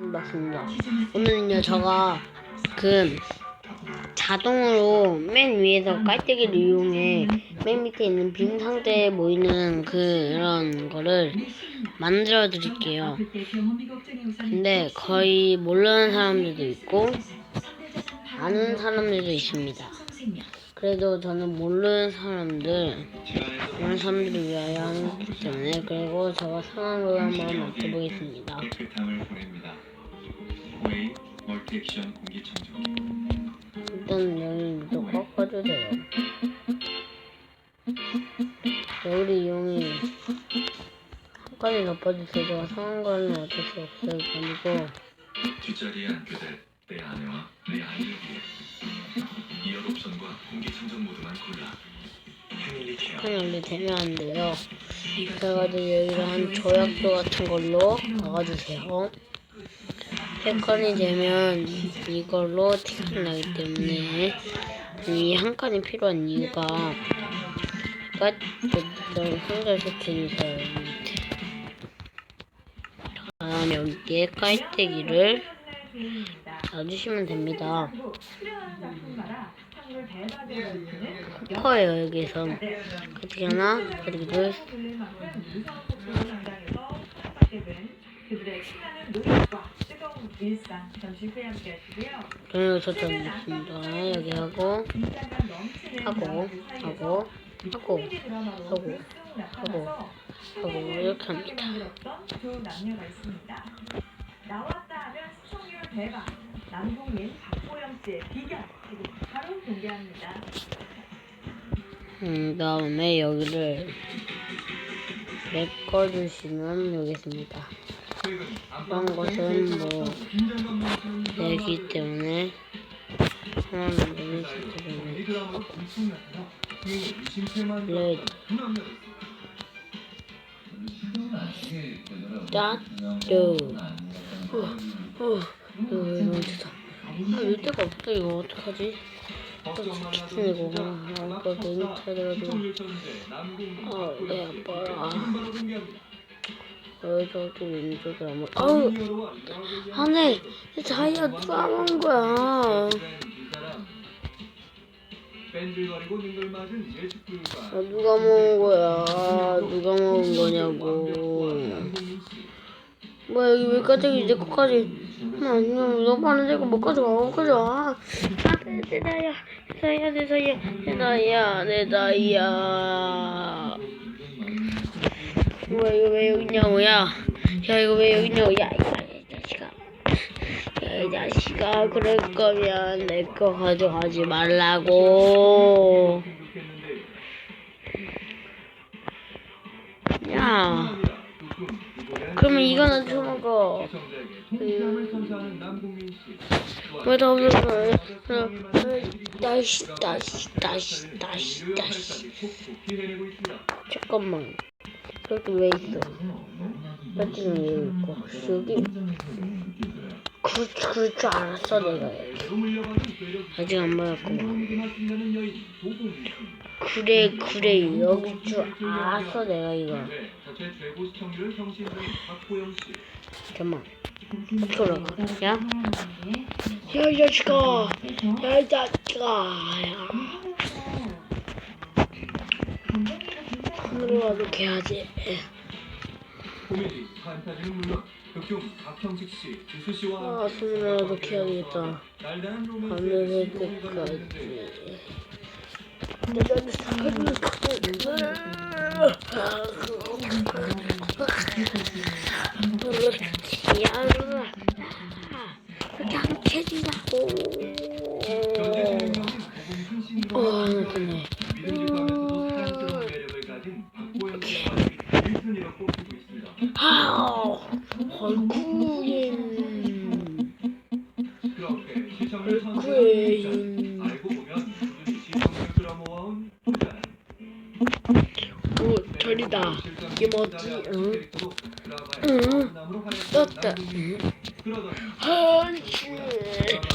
맞습니다. 오늘은요, 제가 그 자동으로 맨 위에서 깔때기를 이용해 맨 밑에 있는 빈 상태에 보이는 그런 거를 만들어 드릴게요. 근데 거의 모르는 사람들도 있고 아는 사람들도 있습니다. 그래도 저는 모르는 사람들, 그런 사람들을 위하여 하기 때문에 그리고 제가 상황을 한번 맞춰보겠습니다. 일단 여기 또 꺾어주세요. 여기 이용이 한 칸이 높아주세요. 제가 상황과는 어쩔 수 없어요. 그리고 뒷자리에 앉게 될 내 아내와 내 아이를 원래 되면 안 돼요. 그래가지고 여기를 한 조약도 같은 걸로 박아주세요. 세 칸이 되면 이걸로 티켓이 나기 때문에 이 한 칸이 필요한 이유가 까 상자 세트해주세요. 밑에. 다음에 여기에 깔때기를 놔주시면 됩니다. 커요 여기서 어떻게 하나 그리고 둘. 그리고 저쪽 있습니다 여기 하고 하고 하고 하고 하고, 쓱 나타나서 하고 이렇게 합니다. 나왔다 하면 시청률 대박. 남궁민 씨의 비결 지금 바로 공개합니다. 음, 다음에 여기를 메꿔주시면 되겠습니다 이런 것은 뭐 되기 때문에 하나는 되는 시스템을 레드 짜뚜 어, 너무 좋다 아, 열 데가 없어 이거. 어떡하지? 또 치킨 이거 아, 아까 너무 차더라도 아배 아파라 왜 저기 왼쪽에 아무 아우. 안에 자기가 싸먹은 거야. 아, 누가 먹은 거야? 누가 먹은 거냐고. 뭐야 여기 왜 갑자기 내 거까지 아니야 너 파는 데가 못 가져가 못 가져가 아내 내 나이야. 내 나이야 내 나이야 내 나이야 내 나이야. 뭐야 이거 왜 여기 있냐고 야야 이거 왜 여기 있냐고 야 이 자식아. 야이 자식아. 그럴 거면 내 거 가져가지 말라고. 야 그러면 이거는 왜다 없었어 다시 다시 다시 다시 다시 잠깐만 여기 왜 있어 배터리는 왜 있고 여기 그럴, 그럴 줄 알았어 내가. 아직 안 받았구만 그래 그래 여기 줄 알았어 내가 이거. 잠깐만. 올라가 야? 야 이 자식아. 야 이 자식아. 야. 하늘로 가도 개하지 극중 박형식 씨, 주수 씨와 아 함께 하늘로라도 개하겠다. 날다른 로맨스의 끝까지 시작을 내가 야르라 그렇게 안 캐지냐고 부자는 오 저리다. 이게 뭐지? 응? 응? 떴다. 응? 한치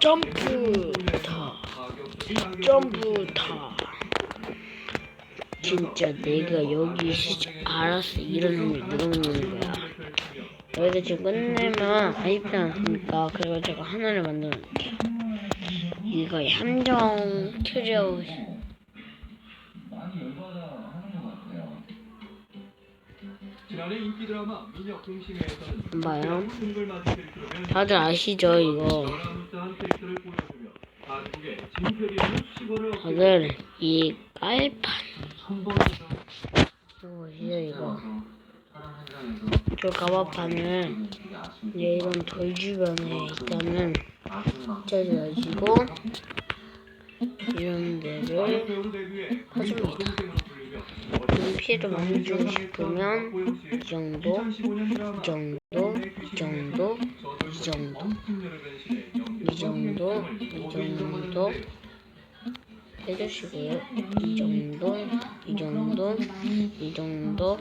점프 타 점프 타 진짜 내가 여기 시- 알았어 이런 놈이 늘어놓는 거야 여기서 지금 끝내면 아쉽지 않습니까? 그리고 제가 하나를 만들어 놓을게요. 이거 함정 트리오 봐요. 다들 아시죠 이거? 어나무스한 저 가마판을 이제 이런 돌 주변에 일단은 찢어가지고 이런 데를 피해를 많이 주고 싶으면 이 정도, 이 정도, 이 정도, 이 정도, 이 정도, 이 정도 해주시고요. 이 정도, 이 정도, 이 정도,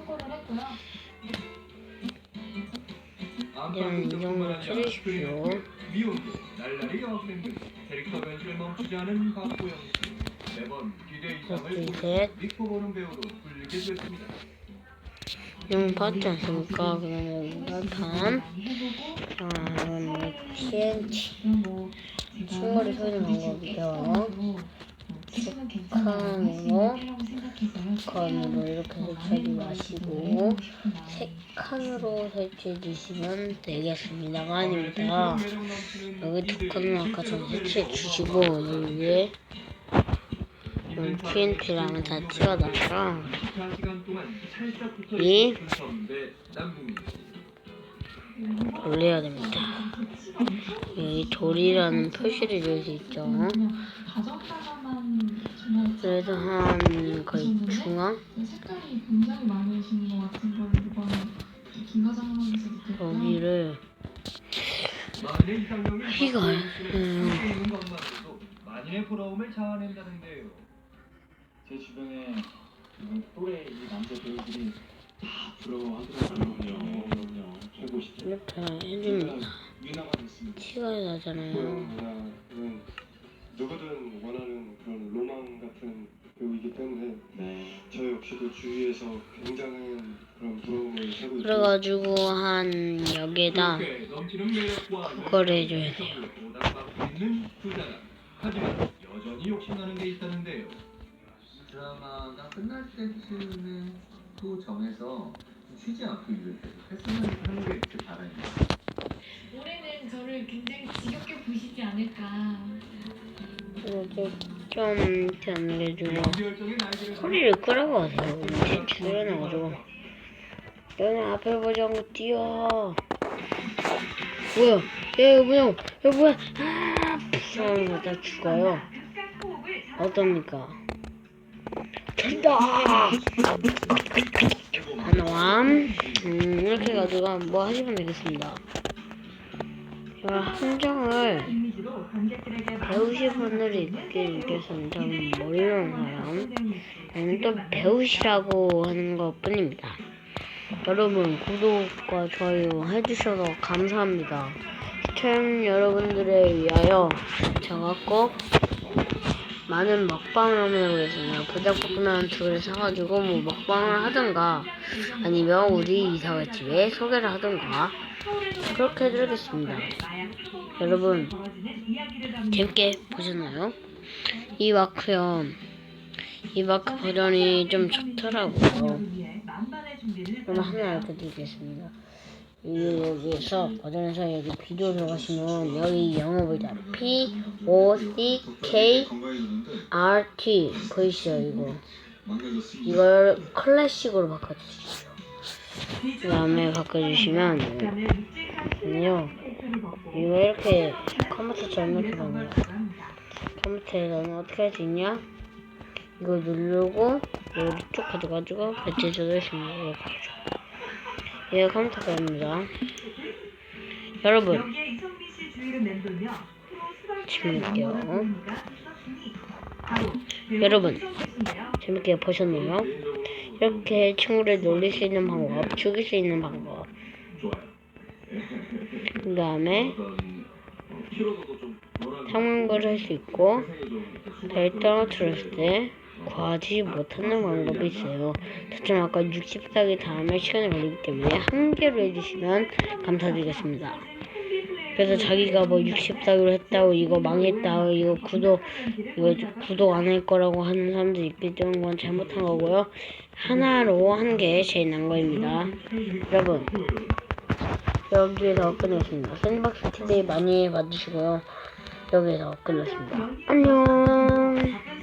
이런 이 정도 해주십시오. 미혼도 날라리 여학생들 캐릭터 변신을 멈추지 않은 박보영 씨 매번 기대 이상을 둘, 보여 셋. 믿고 보는 배우로 불리게 됐습니다. 용 봤지 않습니까? 그러면 다음 자, 이건 TNT 충분히 소리 방법이죠. 칸으로 칸으로 이렇게 설치하지 마시고 세 칸으로 설치해 주시면 되겠습니다가 아닙니다. 여기 두 칸은 아까 전 설치해 주시고 여기에 이런 TNT랑 다 찍어놨죠. 4시간 동안 찰싹 붙어 이. 올려야 됩니다. 여기 돌이라는 표시를 줄 수 있죠. 그래서 한 거의 중앙. 여기를 씨를 음. 만인의 부러움을 자아낸다는데요. 제 주변에 나잖아요. 보영이는 누구든 원하는 그런 로망 같은 배우이기 때문에 네. 저 역시도 주위에서 굉장한 그런 부러움을 사고 있고 그래가지고 한 여기에다 그렇게 넘치는 매력과 그걸 해줘야 돼요. 보답받고 있는 두 사람. 하지만 여전히 욕심나는 게 있다는데요. 드라마가 끝날 때쯤은 또 정해서 쉬지 않고 일을 계속 했으면 하는 게 제 바람입니다. 올해는 저를 굉장히 지겹게 보시지 않을까. 이렇게 좀 이렇게 안 해주고 소리를 하세요. 이렇게 줄여놔가지고 너는 앞에 보지 않고 뛰어. 뭐야? 야 이거 뭐야? 이거 뭐야? 아, 하면서 다 죽어요. 어떻습니까? 된다. 하나함. 음, 이렇게 해가지고 뭐 하시면 되겠습니다. 제가 함정을 이미지로 관객들에게 배우실 분들이 있긴 있겠어요. 좀 모르는 사람. 저는 또 배우시라고 하는 것 뿐입니다. 여러분 구독과 좋아요 해주셔서 감사합니다. 시청 여러분들에 위하여 제가 꼭 많은 먹방을 한번 해보겠습니다. 불닭볶음면 두 개를 사가지고 뭐 먹방을 하든가 아니면 우리 이사회 집에 소개를 하든가 그렇게 해드리겠습니다. 여러분 재밌게 보셨나요? 이 마크요. 이 마크 버전이 좀 좋더라고요. 그럼 하나 알려드리겠습니다. 이 여기에서 버전에서 여기 비디오 들어가시면 여기 영어 보이죠? P O C K R T 보이시죠 이거? 이걸 클래식으로 바꿔주십시오. 그 다음에 바꿔주시면 아니요 이거 이렇게 컴퓨터처럼 이렇게 나와요. 컴퓨터에서는 어떻게 할 수 있냐? 이거 누르고 여기 쭉 가져가지고 배치해줘도 있습니다. 이렇게 하죠. 이게 컴퓨터입니다. 여러분 재밌게요. 여러분. 재밌게 보셨나요? 이렇게 친구를 놀릴 수 있는 방법, 죽일 수 있는 방법. 그 다음에 상황극을 할 수 있고 별 떨어뜨렸을 때 구하지 못하는 방법이 있어요. 저처럼 아까 64개 다음에 시간이 걸리기 때문에 한 개로 해주시면 감사드리겠습니다. 그래서 자기가 뭐 64개로 했다고 이거 망했다 이거 구독 이거 구독 안 할 거라고 하는 사람들이 있기 때문에 그건 잘못한 거고요. 하나로 한 게 제일 난 거입니다. 여러분 여기에서 끝냈습니다. 샌박스 TV 많이 봐주시고요. 여기에서 끝냈습니다. 안녕.